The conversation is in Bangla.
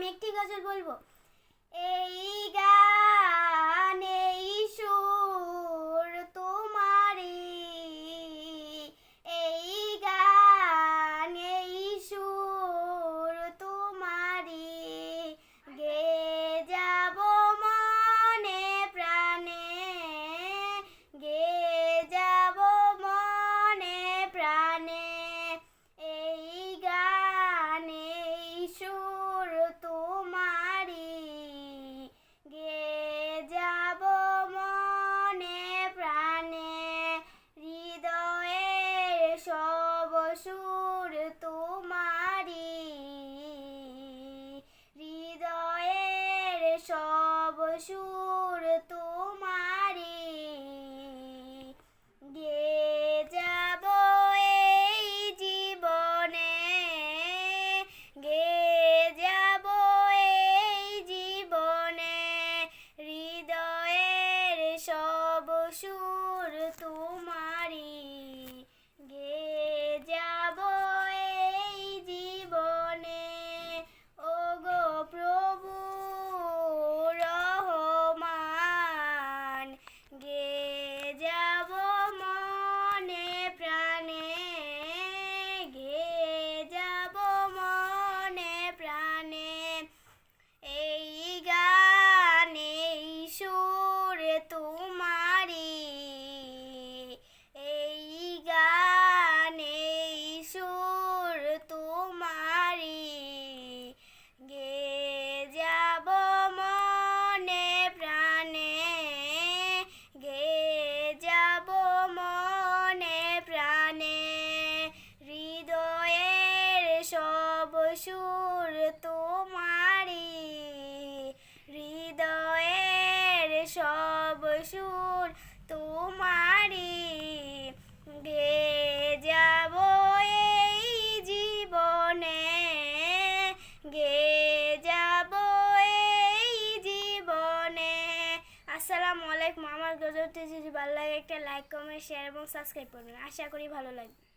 আমি একটি গজল বলব। এই গা show সুর তোমারে গে যাব এই জীবনে, গে যাব এই জীবনে। আসসালামু আলাইকুম, আমার গজরটি যদি ভালো লাগে একটা লাইক কমেন্ট শেয়ার এবং সাবস্ক্রাইব করবেন। আশা করি ভালো লাগবে।